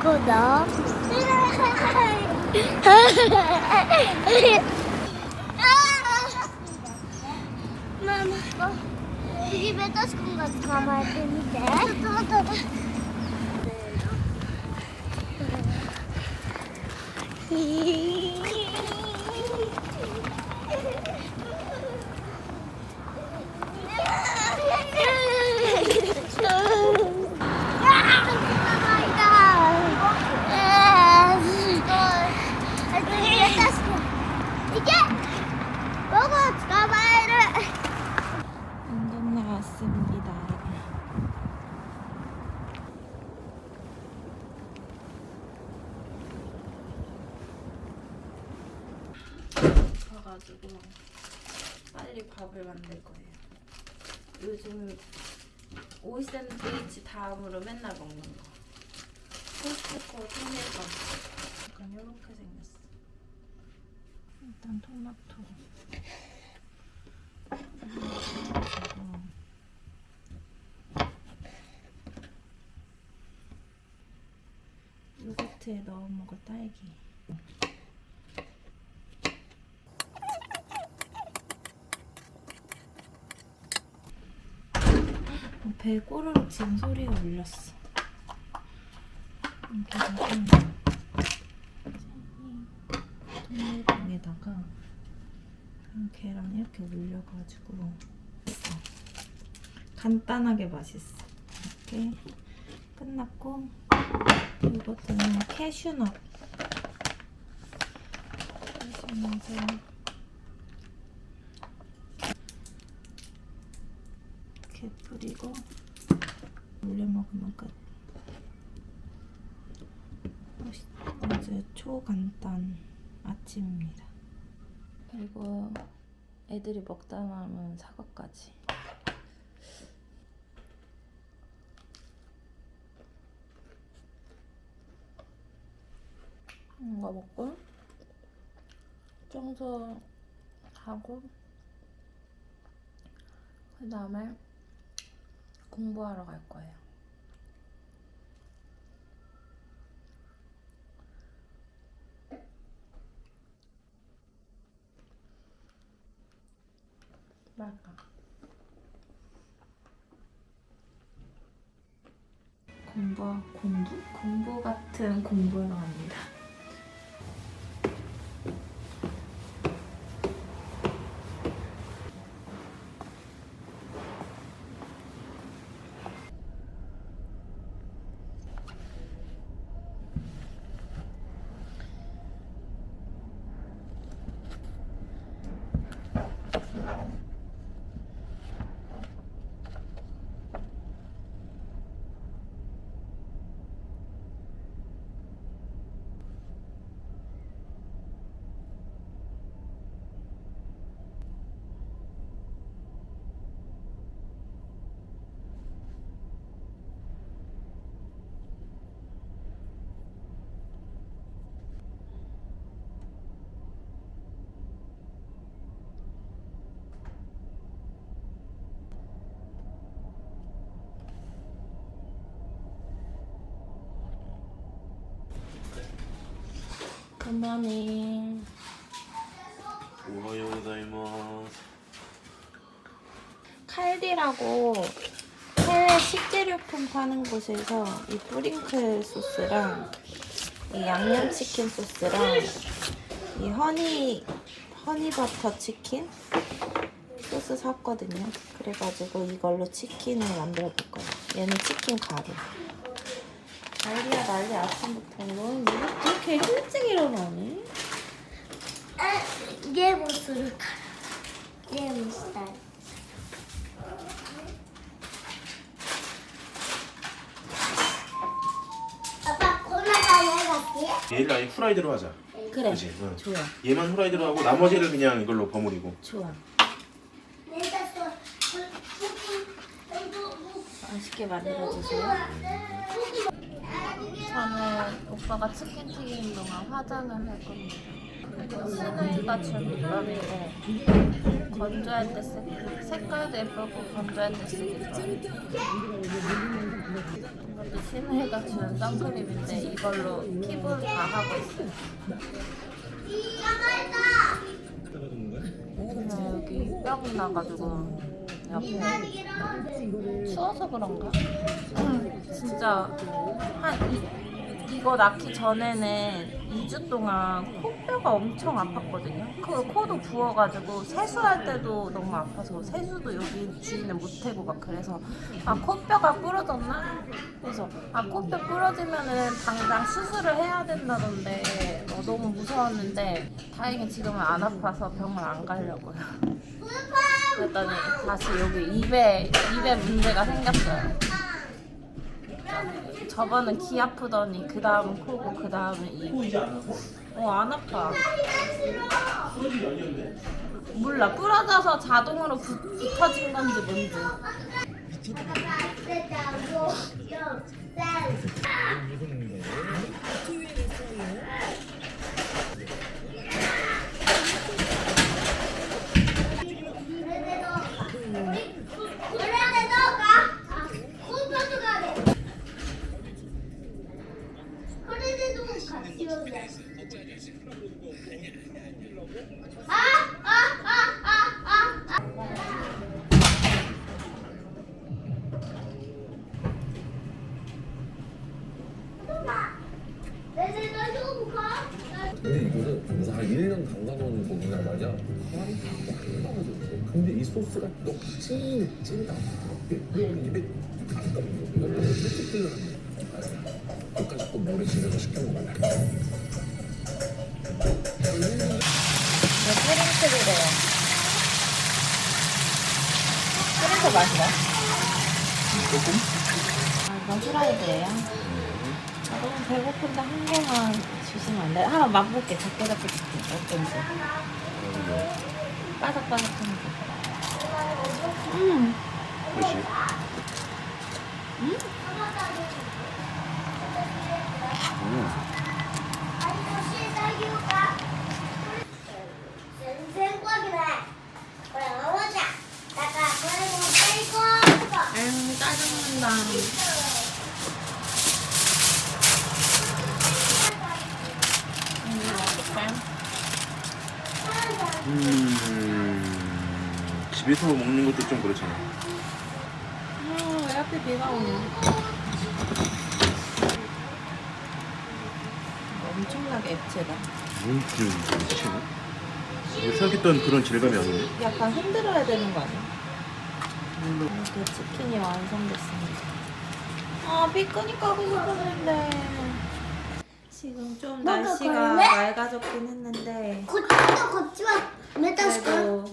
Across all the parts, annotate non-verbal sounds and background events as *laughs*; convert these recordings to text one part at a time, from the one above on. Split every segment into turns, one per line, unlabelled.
먹고 너. Mama, sige betas kung nagkamate ni Dad. 이게
5센트이치 다음으로 맨날 먹는 거. 코스트코 통일밥 약간 요렇게 생겼어. 일단 토마토. 요거트에 넣어 먹을 딸기. 어, 배 꼬르륵 지금 소리가 울렸어. 통밀빵에다가 그냥 계란 이렇게 올려가지고 맛있어. 간단하게 맛있어. 이렇게 끝났고 이것도는 캐슈넛. 캐슈넛을 이렇게 뿌리고 올려 먹으면 끝. 아주 초간단 아침입니다. 그리고 애들이 먹다 남은 사과까지. 이거 먹고 청소하고 그 다음에 공부하러 갈 거예요. 맞다. 공부 공부 공부 같은 공부를 합니다. 굿모닝.
오하요 고자이마스.
칼디라고 해외 식재료품 파는 곳에서 이 뿌링클 소스랑 이 양념치킨 소스랑 이 허니 허니버터 치킨 소스 샀거든요. 그래가지고 이걸로 치킨을 만들어 볼 거예요. 얘는 치킨 가루. 난리야 난리 아침부터 뭐, 뭐, 이렇게 일어나니?
얘 못을 얘 못살 아빠 고나가 왜 갔지?
얘를 아예 후라이드로 하자.
그래.
그치? 응.
좋아.
얘만 후라이드로 하고 나머지를 그냥 이걸로 버무리고.
좋아.
내가 또
맛있게 만들어주세요. 저는 오빠가 치킨 튀기는 동안 화장을 할 겁니다. 스누이가 줄비감인데 건조할 때 쓰기 색깔도 예쁘고 건조할 때 쓰기. 이것도 신혜가 준 선크림인데 이걸로 피부 다 하고 있어요. 그냥 여기 뼈 나가지고 추워서 그런가? 진짜 한 이, 이거 낳기 전에는 2주 동안 코뼈가 엄청 아팠거든요. 그 코도 부어가지고 세수할 때도 너무 아파서 세수도 여기 주인은 못해고 막 그래서 아 코뼈가 부러졌나? 그래서 아 코뼈 부러지면은 당장 수술을 해야 된다던데 어, 너무 무서웠는데 다행히 지금은 안 아파서 병원 안 가려고요. 그랬더니 다시 여기 입에 입에 문제가 생겼어요. 저번은 귀 아프더니 그 다음 코고 그 다음은 입. 어안 아파. 몰라 부러져서 자동으로 붙, 붙어진 건지 뭔지.
근데 이거는 무슨 한 1년 담가놓은 고기란 말이야. 소스가 너무 찐, 찐다. 그리고 입에 가득 이거 살짝 끓여놨네. 끝까지 또 물에 지내서 시켜 먹을래.
프링클 맛이야?
조금?
아, 이건 프라이드예요. 아, 너무 배고픈데 한 개만 주시면 안 돼? 한번 맛볼게. 작게 작게 줄게. 어떤지. 바삭바삭한 거. 음.
그렇지.
아유, 짜증난다. 음, 어떡해.
음, 집에서 뭐 먹는 것도 좀 그렇잖아.
아, 왜 하필 비가 오냐? 엄청나게 액체다.
뭔지 음. 음 생각했던 그런 질감이 아닌데?
약간 흔들어야 되는 거 아니야? 이렇게 치킨이 완성됐습니다. 아, 비 끄니까 하고 싶었는데. 지금 좀 날씨가
걸려?
맑아졌긴 했는데.
고추도 고추와 매달수
그래도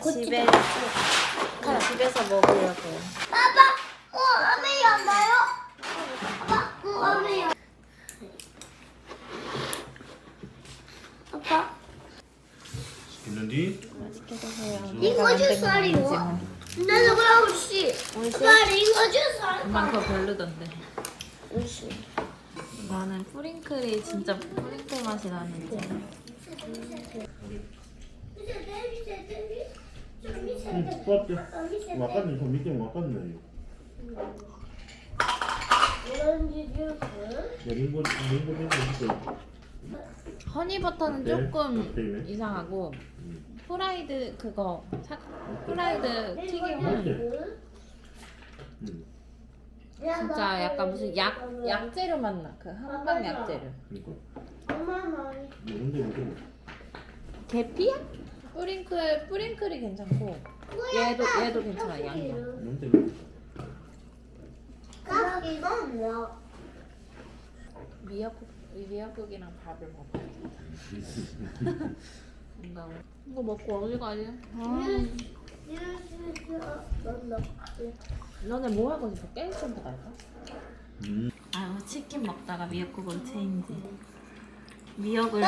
집에 응, 집에서 먹으려고.
아빠, 어, 아메이 안 나요? 아빠, 어, 아메이. 아빠.
있는데?
이거 주살이요. 나도 그럼 혹시
말
이거 주살.
엄마 그거 별로던데.
혹시.
나는 뿌링클이 진짜 뿌링클 맛이 나는데. 음.
응, 뽑았대. 와까는 좀 밑에 와까는
오렌지 주스
야, 링고 링고 링고 링고.
허니버터는
네,
조금
어때요?
이상하고 프라이드 그거 사, 프라이드 튀김은
음,
진짜 약간 무슨 약 약재료 맛나 그 한방 약재료
그러니까. 뭔데 뭔데?
계피야? 뿌링클 뿌링클이 괜찮고 얘도 얘도 괜찮아 양도.
뭔데?
까마귀는 뭐야?
미역국 미역국이랑 밥을 먹어. 나 *laughs* 뭐. 이거 먹고 어디 가지? 아. 너네 뭐 할 거지? 저 게임 센터 갈까?
음.
아유 치킨 먹다가 미역국으로 체인지. 미역을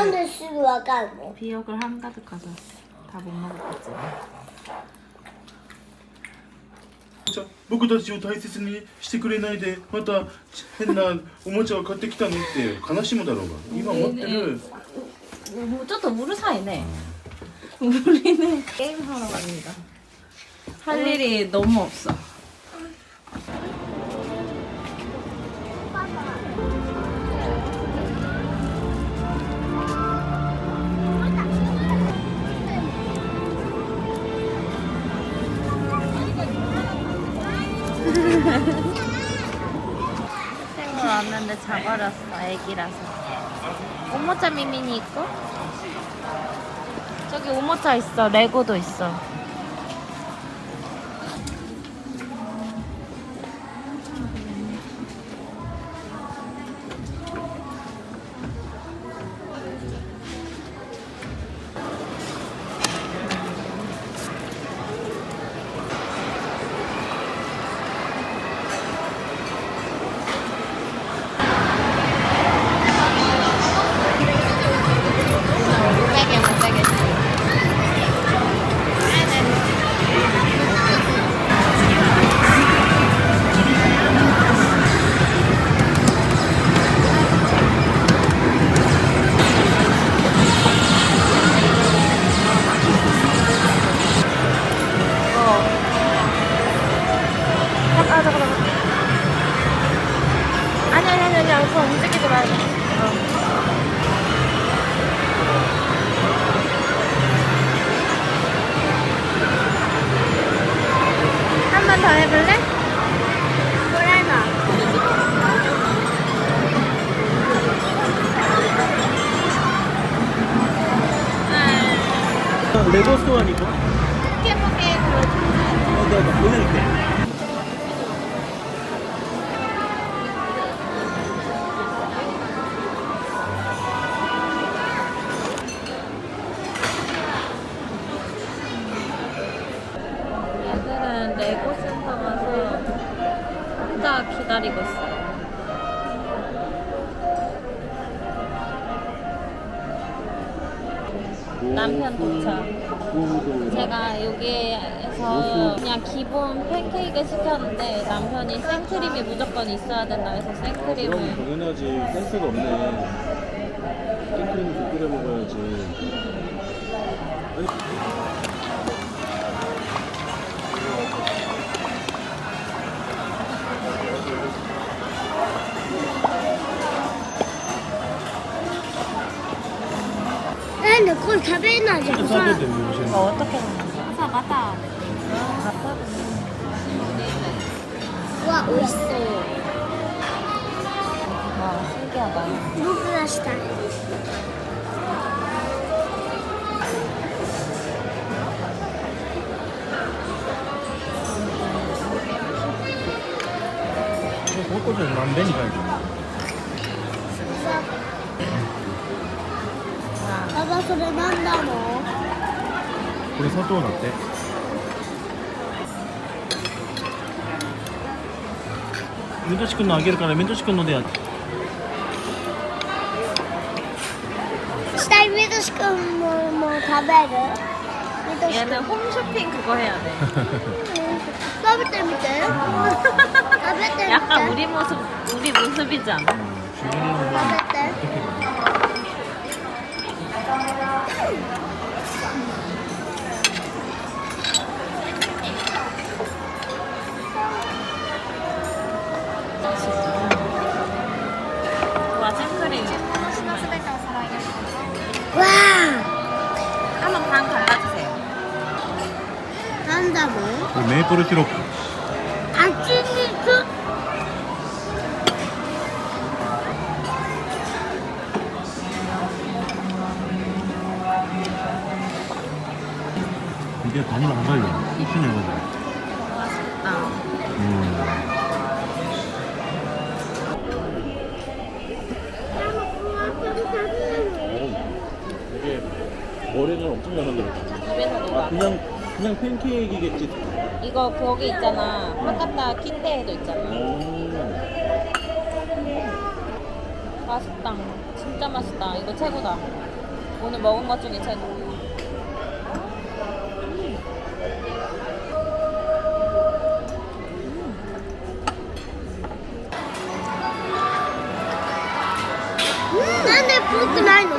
미역을 한가득 가져왔어. 서 다 못 먹었겠지
じゃあ僕たちを大切にしてくれないでまた変なおもちゃを買ってきたのって悲しむだろうが今持ってる
뭐, 좀더 우르 사이네 우리는 게임하러 갑니다 할 일이 너무 없어 자버렸어 애기라서. 오모차 미미니 있고? 저기 오모차 있어. 레고도 있어
스토어 아니고?
포켓포켓
어, 내가 보내줄게.
얘들은 레고 센터 가서 혼자 기다리고 있어요. 제가 여기에서 그냥 기본 팬케이크 시켰는데 남편이 생크림이 무조건 있어야 된다 해서
그럼
생크림을
당연하지. 센스가 없네. 생크림 좀 끓여 먹어야지.
나는 그걸 다 배나지.
싸도 돼, 무슨.
이거 어떻게 먹는 거야? 맞아 맞아. 맞아.
와, 멋있어.
와 신기하다.
僕がしたい。
벚꽃은 만배니까 이거.
パパそれなんだの
우리 서도 어때? 민토시君のあげるから민토시君のでやって
下にメトシ君ももう食べるメトシ
얘는 홈쇼핑 그거 해야 돼.
食べてみて食べてみて
약간 우리 모습 우리 모습이지 않아?
食べて
반 갈라주세요.
한다고요? 그
메이플 시럽
아침이 그
이게 반이 안 갈려. 이순해가지고. 머리는 엄청 나는데
입에서
아
녹아.
그냥 그냥 팬케이크겠지
이거 거기 있잖아. 아깝다 킨데에도 있잖아.
오.
맛있다. 진짜 맛있다. 이거 최고다. 오늘 먹은 것 중에 최고.
Nei, det.